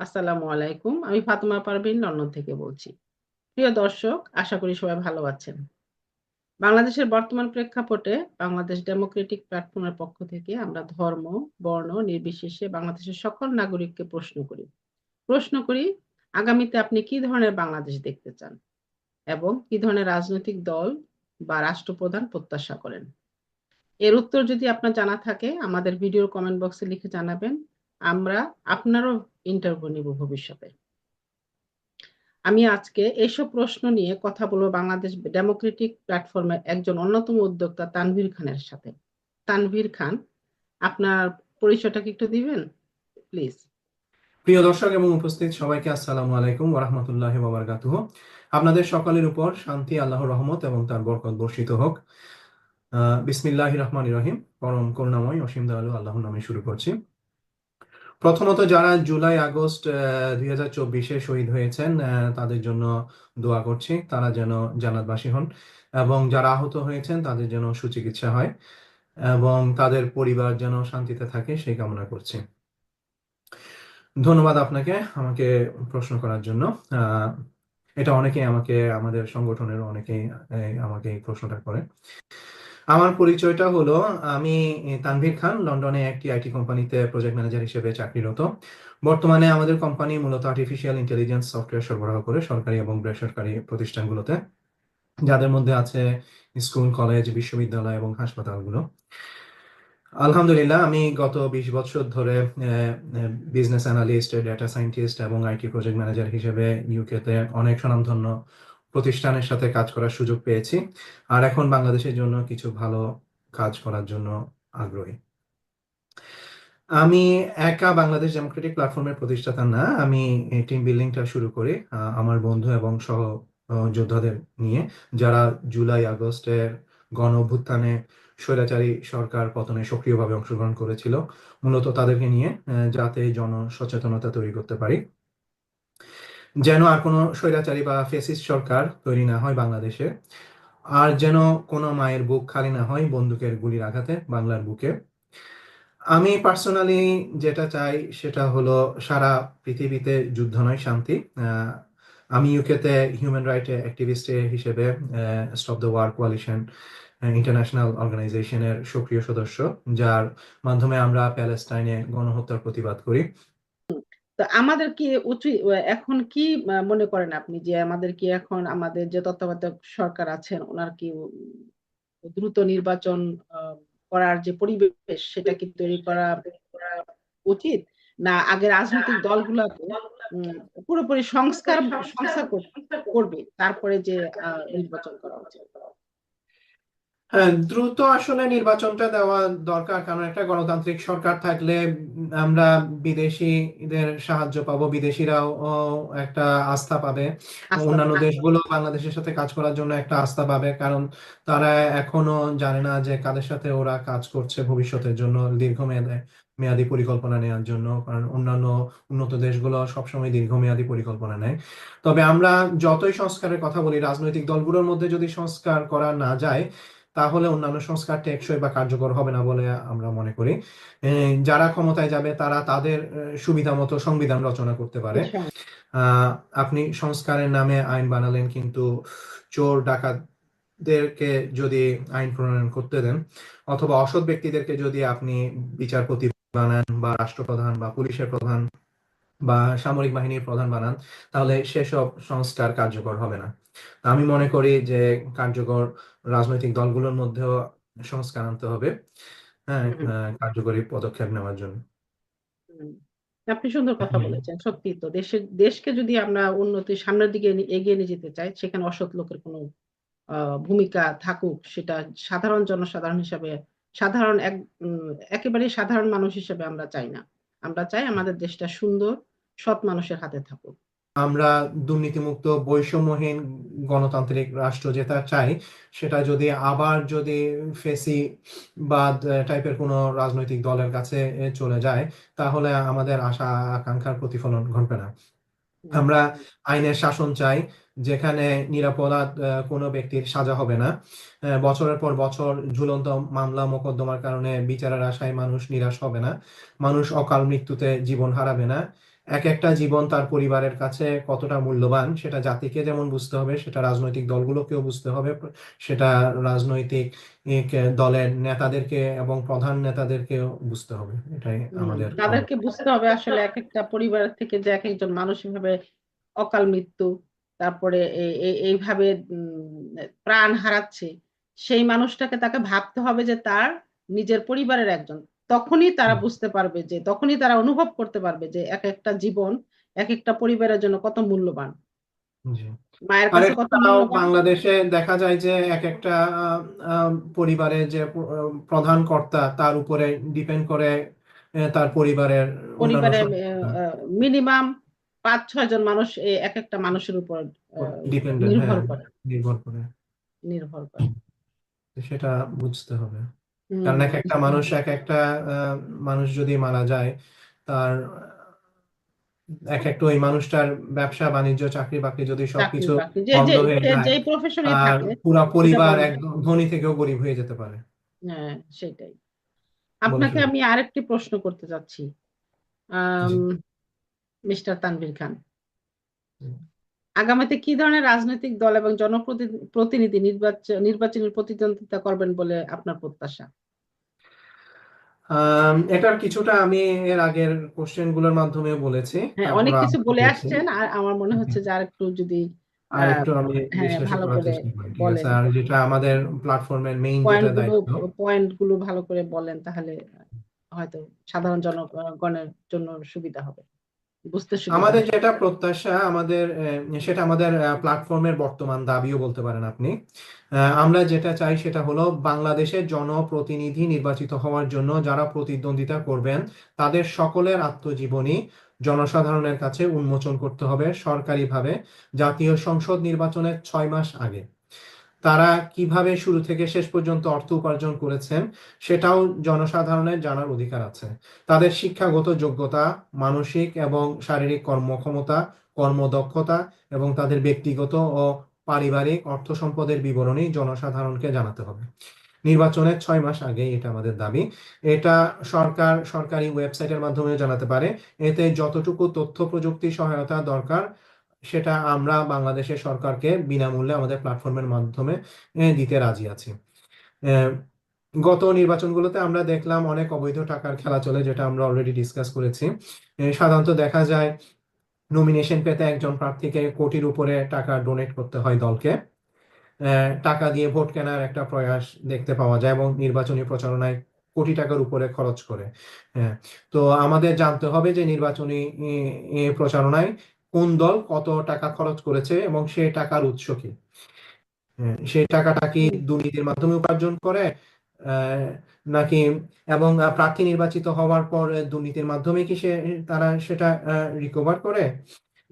আসসালামু আলাইকুম। আমি ফাতেমা পারভীন লন্ডন থেকে বলছি। প্রিয় দর্শক, আশা করি সবাই ভালো আছেন। বাংলাদেশের বর্তমান প্রেক্ষাপটে বাংলাদেশ ডেমোক্রেটিক প্ল্যাটফর্মের পক্ষ থেকে আমরা ধর্ম, বর্ণ নির্বিশেষে বাংলাদেশের সকল নাগরিককে প্রশ্ন করি। প্রশ্ন করি, আগামীতে আপনি কি ধরনের বাংলাদেশ দেখতে চান? এবং কি ধরনের রাজনৈতিক দল বা রাষ্ট্রপ্রধান প্রত্যাশা করেন? এর উত্তর যদি আপনার জানা থাকে আমাদের ভিডিওর কমেন্ট বক্সে লিখে জানাবেন। আমরা আপনারও ইন্টারভিউ নিব ভবিষ্যতে। আমি আজকে এইসব প্রশ্ন নিয়ে কথা বলব বাংলাদেশ ডেমোক্রেটিক প্ল্যাটফর্মের একজন অন্যতম উদ্যোক্তা তানভীর খানের সাথে। তানভীর খান, আপনার পরিচয়টা কি একটু দিবেন? প্লিজ। প্রিয় দর্শক এবং উপস্থিত সবাইকে আসসালামু আলাইকুম ওয়া রাহমাতুল্লাহি ওয়া বারাকাতুহু। আপনাদের সকলের উপর শান্তি আল্লাহর রহমত এবং তার বরকত বর্ষিত হোক। আহ বিসমিল্লাহির রহমানির রহিম পরম করুণাময় অসীম দয়ালু আল্লাহর নামে শুরু করছি। প্রথমত যারা জুলাই, আগস্ট দুই হাজার চব্বিশে শহীদ হয়েছেন তাদের জন্য দোয়া করছি, তারা যেন জান্নাতবাসী হন এবং যারা আহত হয়েছেন, তাদের যেন সুচিকিৎসা হয় এবং তাদের পরিবার যেন শান্তিতে থাকে, সেই কামনা করছি। ধন্যবাদ আপনাকে আমাকে প্রশ্ন করার জন্য। এটা অনেকেই আমাকে, আমাদের সংগঠনের অনেকেই আমাকে এই প্রশ্নটা করে। আমার পরিচয়টা হলো, আমি তানভীর খান, লন্ডনে একটি আইটি কোম্পানিতে প্রজেক্ট ম্যানেজার হিসেবে চাকরিরত। বর্তমানে আমাদের কোম্পানি মূলত আর্টিফিশিয়াল ইন্টেলিজেন্স সফটওয়্যার সরবরাহ করে সরকারি এবং বেসরকারি প্রতিষ্ঠানগুলোতে, যাদের মধ্যে আছে স্কুল কলেজ বিশ্ববিদ্যালয় এবং হাসপাতালগুলো। আলহামদুলিল্লাহ, আমি গত বিশ বছর ধরে বিজনেস অ্যানালিস্ট ডেটা সায়েন্টিস্ট এবং আইটি প্রজেক্ট ম্যানেজার হিসেবে ইউকেতে অনেক স্বনামধন্য প্রতিষ্ঠানের সাথে কাজ করার সুযোগ পেয়েছি। আর এখন বাংলাদেশের জন্য কিছু ভালো কাজ করার জন্য আগ্রহী। আমি একা বাংলাদেশ ডেমোক্রেটিক প্ল্যাটফর্মের প্রতিষ্ঠাতা না, আমি টিম বিল্ডিংটা শুরু করি আমার বন্ধু এবং সহ যোদ্ধাদের নিয়ে, যারা জুলাই, আগস্টের গণ অভ্যুত্থানে স্বৈরাচারী সরকার পতনে সক্রিয়ভাবে অংশগ্রহণ করেছিল, মূলত তাদেরকে নিয়ে যাতে জনসচেতনতা তৈরি করতে পারি। যেন আর কোনো স্বৈরাচারী বা ফেসিস সরকার তৈরি না হয় বাংলাদেশে, আর যেন কোনো মায়ের বুক খালি না হয় বন্দুকের গুলির আঘাতে বাংলার বুকে। আমি পার্সোনালি যেটা চাই সেটা হলো সারা পৃথিবীতে যুদ্ধ নয়, শান্তি। আমি ইউকেতে হিউম্যান রাইট অ্যাক্টিভিস্ট হিসেবে stop the war coalition international অর্গানাইজেশনের সক্রিয় সদস্য, যার মাধ্যমে আমরা প্যালেস্টাইনে গণহত্যার প্রতিবাদ করি। তো আমাদের কি উচিত, এখন কি মনে করেন আপনি যে আমাদের কি এখন আমাদের যে তত্ত্বাবধায়ক সরকার আছেন, ওনার কি দ্রুত নির্বাচন করার যে পরিবেশ সেটা কি তৈরি করা উচিত? না আগে রাজনৈতিক দলগুলোকে পুরোপুরি সংস্কার সংস্কার করবে, তারপরে যে নির্বাচন করা উচিত। হ্যাঁ দ্রুত আসলে নির্বাচনটা দেওয়া দরকার কারণ একটা গণতান্ত্রিক সরকার থাকলে আমরা বিদেশিদের সাহায্য পাবো বিদেশিরাও একটা আস্থা পাবে। অন্যান্য দেশগুলো বাংলাদেশের সাথে কাজ করার জন্য একটা আস্থা পাবে কারণ তারা এখনও জানে না যে কাদের সাথে ওরা কাজ করছে ভবিষ্যতের জন্য দীর্ঘমেয়াদে মেয়াদী পরিকল্পনা নেওয়ার জন্য কারণ অন্যান্য উন্নত দেশগুলো সবসময় দীর্ঘমেয়াদী পরিকল্পনা নেয়। তবে আমরা যতই সংস্কারের কথা বলি রাজনৈতিক দলগুলোর মধ্যে যদি সংস্কার করা না যায় তাহলে অন্যান্য সংস্কার টেকসই বা কার্যকর হবে না বলে আমরা মনে করি। যারা ক্ষমতায় যাবে, তারা তাদের সুবিধা মতো সংবিধান রচনা করতে পারে। আপনি সংস্কারের নামে আইন বানালেন কিন্তু চোর ডাকাতদেরকে যদি আইন প্রণয়ন করতে দেন, অথবা অসৎ ব্যক্তিদেরকে যদি আপনি বিচারপতি বানান বা রাষ্ট্রপ্রধান বা পুলিশের প্রধান বা সামরিক বাহিনীর প্রধান বানান তাহলে সেসব সংস্কার কার্যকর হবে না। আমি মনে করি যে কার্যকর রাজনৈতিক দলগুলোর মধ্যেও সংস্কার আনতে হবে হ্যাঁ কার্যকরী পদক্ষেপ নেওয়ার জন্য। আপনি সুন্দর কথা বলেছেন সত্যি তো। দেশের দেশকে যদি আমরা উন্নতির সামনের দিকে এগিয়ে নিয়ে যেতে চাই সেখানে অসৎ লোকের কোনো ভূমিকা থাকুক সেটা সাধারণ জনসাধারণ হিসাবে সাধারণ এক একেবারে সাধারণ মানুষ হিসেবে আমরা চাই না। আমরা চাই আমাদের দেশটা সুন্দর সৎ মানুষের হাতে থাকুক। আমরা দুর্নীতিমুক্ত বৈষম্যহীন গণতান্ত্রিক রাষ্ট্র যেটা চাই সেটা যদি আবার যদি ফেসি বা টাইপের কোনো রাজনৈতিক দলের কাছে চলে যায় তাহলে আমাদের আশা আকাঙ্ক্ষার প্রতিফলন ঘটবে না। আমরা আইনের শাসন চাই যেখানে নিরাপরাধ কোনো ব্যক্তির সাজা হবে না। বছরের পর বছর ঝুলন্ত মামলা মোকদ্দমার কারণে বিচারের আশায় মানুষ নিরাশ হবে না। মানুষ অকাল মৃত্যুতে জীবন হারাবে না। এক একটা জীবন তার পরিবারের কাছে কতটা মূল্যবান সেটা জাতিকে যেমন বুঝতে হবে সেটা রাজনৈতিক দলগুলোকেও বুঝতে হবে সেটা রাজনৈতিক দলের নেতাদেরকে এবং প্রধান নেতাদেরকেও বুঝতে হবে। এটাই আমাদের তাদেরকে বুঝতে হবে আসলে এক একটা পরিবার থেকে যে এক একজন মানুষ এভাবে অকাল মৃত্যু। তারপরে এই- এই- এইভাবে প্রাণ হারাচ্ছে সেই মানুষটাকে তাকে ভাবতে হবে যে তার নিজের পরিবারের একজন। তখনই তারা বুঝতে পারবে যে তখনই তারা অনুভব করতে পারবে যে এক একটা জীবন এক একটা পরিবারের জন্য কত মূল্যবান। মায়ের কাছে কত বাংলাদেশে দেখা যায় যে এক একটা পরিবারে যে প্রধান কর্তা তার উপরে ডিপেন্ড করে তার পরিবারের অন্যান্য পরিবারে মিনিমাম পাঁচ ছয় জন মানুষ এক একটা মানুষের উপর ডিপেন্ডেন্ট নির্ভর হ্যাঁ করে। নির্ভর করে। নির্ভর করে। সেটা বুঝতে হবে। কারণ এক একটা মানুষ এক একটা মানুষ যদি মারা যায় তার এক একটা ওই মানুষটার ব্যবসা বাণিজ্য চাকরি বাকরি যদি সবকিছু বন্ধ হয়ে যায় আর থাকে পুরা পরিবার। একদম ধনী থেকেও গরিব হয়ে যেতে পারে। হ্যাঁ সেটাই। আপনাকে। আমি আরেকটি প্রশ্ন করতে চাচ্ছি। মিস্টার তানভীর খান। আগামীতে কি ধরনের রাজনৈতিক দল এবং জনপ্রতিনিধি নির্বাচন নির্বাচনী প্রতিদ্বন্দ্বিতা করবেন বলে আপনার প্রত্যাশা? এটার কিছুটা আমি এর আগের কোশ্চেনগুলোর মাধ্যমে বলেছি। হ্যাঁ অনেক কিছু বলে আসছেন আর আমার মনে হচ্ছে যে আরেকটু যদি আর একটু আমি হ্যাঁ, বিশ্লেষণ করার চেষ্টা করি বলেন। আর যেটা আমাদের প্ল্যাটফর্মের মেইন যেটা দায়িত্ব। পয়েন্টগুলো ভালো করে বলেন তাহলে হয়তো সাধারণ জনগণের জন্য সুবিধা হবে। বুঝতে সুবিধা আমাদের হবে। যেটা প্রত্যাশা আমাদের আহ, সেটা আমাদের প্ল্যাটফর্মের বর্তমান দাবিও বলতে পারেন আপনি আহ, আমরা যেটা চাই সেটা হলো বাংলাদেশের জনপ্রতিনিধি নির্বাচিত হওয়ার জন্য যারা প্রতিদ্বন্দ্বিতা করবেন তাদের সকলের আত্মজীবনী জনসাধারণের কাছে উন্মোচন করতে হবে সরকারিভাবে জাতীয় সংসদ নির্বাচনের ছয় মাস আগে তারা কীভাবে শুরু থেকে শেষ পর্যন্ত অর্থ উপার্জন করেছেন সেটাও জনসাধারণের জানার অধিকার আছে। তাদের শিক্ষাগত যোগ্যতা, মানসিক এবং শারীরিক কর্মক্ষমতা, কর্মদক্ষতা এবং তাদের ব্যক্তিগত ও পারিবারিক অর্থ সম্পদের বিবরণী জনসাধারণকে জানাতে হবে। নির্বাচনের ছয় মাস আগে এটা আমাদের দাবি। এটা সরকার সরকারি ওয়েবসাইটের মাধ্যমে জানাতে পারে। এতে যতটুকু তথ্য প্রযুক্তি সহায়তা দরকার সেটা আমরা বাংলাদেশের সরকারকে বিনামূল্যে আমাদের প্ল্যাটফর্মের মাধ্যমে দিতে রাজি আছি। গত নির্বাচনগুলোতে আমরা দেখলাম অনেক অবৈধ টাকার খেলা চলে, যেটা আমরা অলরেডি ডিসকাস করেছি। সাধারণত দেখা যায় নমিনেশন পেতে একজন প্রার্থীকে কোটির উপরে টাকা ডোনেট করতে হয় দলকে। টাকা দিয়ে ভোট কেনার একটা প্রয়াস দেখতে পাওয়া যায় এবং নির্বাচনী প্রচারণায় কোটি টাকার উপরে খরচ করে। তো আমাদের জানতে হবে যে নির্বাচনী প্রচারণায় কোন দল কত টাকা খরচ করেছে এবং সে টাকার উৎস কি? সে সেই টাকাটা কি দুর্নীতির মাধ্যমে উপার্জন করে আহ, নাকি এবং প্রার্থী নির্বাচিত হওয়ার পর দুর্নীতির মাধ্যমে কি সে তারা সেটা রিকভার করে?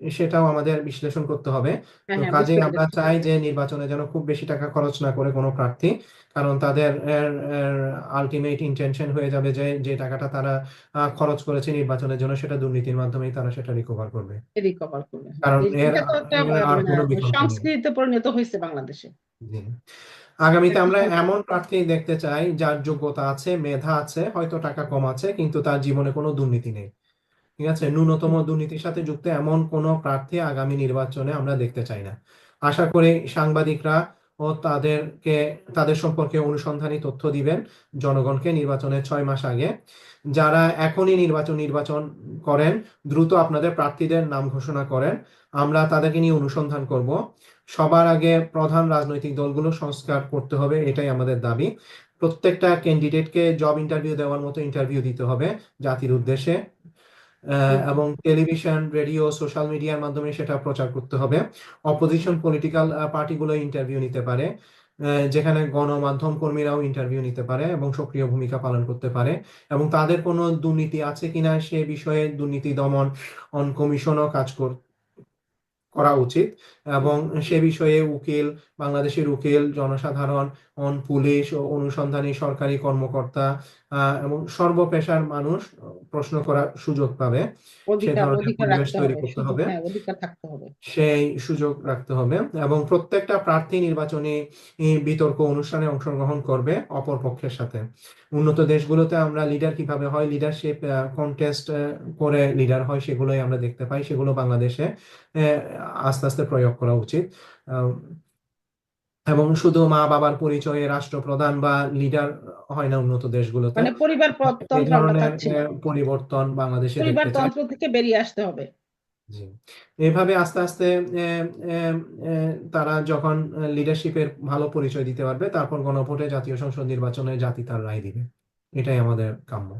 সেটাও আমাদের বিশ্লেষণ করতে হবে হ্যাঁ, তো হ্যাঁ, কাজেই বুঝতে আমরা পেরেছি। চাই যে নির্বাচনে যেন খুব বেশি টাকা খরচ না করে কোনো প্রার্থী কারণ তাদের আলটিমেট ইন্টেনশন হয়ে যাবে যে যে টাকাটা তারা আহ, খরচ করেছে নির্বাচনের জন্য সেটা দুর্নীতির মাধ্যমেই তারা সেটা রিকভার করবে রিকভার করবে কারণ এই- এর এটা তো একটা এর আর মানে কোনো বিকল্প নেই। সংস্কৃতিতে পরিণত হয়েছে বাংলাদেশে জি। আগামীতে আমরা এমন প্রার্থী দেখতে চাই যার যোগ্যতা আছে মেধা আছে হয়তো টাকা কম আছে কিন্তু তার জীবনে কোনো দুর্নীতি নেই ঠিক আছে? ন্যূনতম দুর্নীতির সাথে যুক্ত এমন কোনো প্রার্থী আগামী নির্বাচনে আমরা দেখতে চাই না। আশা করি সাংবাদিকরা ও তাদেরকে, তাদের সম্পর্কে অনুসন্ধানী তথ্য দিবেন জনগণকে নির্বাচনের ছয় মাস আগে। যারা এখনই নির্বাচন নির্বাচন করেন, দ্রুত আপনাদের প্রার্থীদের নাম ঘোষণা করেন। আমরা তাদেরকে নিয়ে অনুসন্ধান করব। সবার আগে প্রধান রাজনৈতিক দলগুলো সংস্কার করতে হবে, এটাই আমাদের দাবি। প্রত্যেকটা ক্যান্ডিডেটকে জব ইন্টারভিউ দেওয়ার মতো ইন্টারভিউ দিতে হবে জাতির উদ্দেশ্যে। এবং টেলিভিশন রেডিও সোশ্যাল মিডিয়ার মাধ্যমে সেটা প্রচার করতে হবে। অপোজিশন পলিটিক্যাল পার্টিগুলো ইন্টারভিউ নিতে পারে যেখানে গণমাধ্যম কর্মীরাও ইন্টারভিউ নিতে পারে এবং সক্রিয় ভূমিকা পালন করতে পারে। এবং তাদের কোনো দুর্নীতি আছে কিনা সে বিষয়ে দুর্নীতি দমন অন কমিশনও কাজ কর করা উচিত। এবং সে বিষয়ে উকিল বাংলাদেশের উকিল জনসাধারণ অন পুলিশ ও অনুসন্ধানী সরকারি কর্মকর্তা এবং সর্বপেশার মানুষ প্রশ্ন করার সুযোগ পাবে। সে অধিকার ধরনের পরিবেশ রাখতে তৈরি হবে করতে হবে। হ্যাঁ হবে। সেই সুযোগ রাখতে হবে এবং প্রত্যেকটা প্রার্থী নির্বাচনী বিতর্ক অনুষ্ঠানে অংশগ্রহণ করবে অপর পক্ষের সাথে। উন্নত দেশগুলোতে আমরা লিডার কীভাবে হয় লিডারশিপ কন্টেস্ট করে লিডার হয় সেগুলোই আমরা দেখতে পাই। সেগুলো বাংলাদেশে আস্তে আস্তে প্রয়োগ করা উচিত। এবং শুধু মা বাবার পরিচয়ে রাষ্ট্রপ্রধান বা লিডার হয় না উন্নত দেশগুলোতে। মানে পরিবার তন্ত্র আমরা পরিবর্তন বাংলাদেশে পরিবার তন্ত্র থেকে বেরিয়ে আসতে হবে। জি। এভাবে আস্তে আস্তে তারা যখন লিডারশিপের ভালো পরিচয় দিতে পারবে তারপর গণভোটে জাতীয় সংসদ নির্বাচনে জাতি তার রায় দিবে। এটাই আমাদের কাম্য।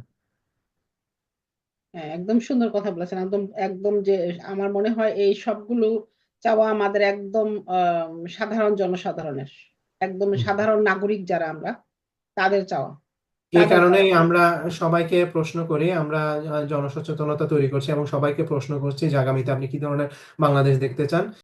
হ্যাঁ একদম সুন্দর কথা বলেছেন। একদম একদম যে আমার মনে হয় এই সবগুলো চাওয়া আমাদের একদম সাধারণ জনসাধারণের। একদম সাধারণ নাগরিক যারা আমরা তাদের চাওয়া এই কারণেই। আমরা সবাইকে প্রশ্ন করি আমরা জনসচেতনতা তৈরি করছি এবং সবাইকে প্রশ্ন করছি যে আগামীতে আপনি কি ধরনের বাংলাদেশ দেখতে চান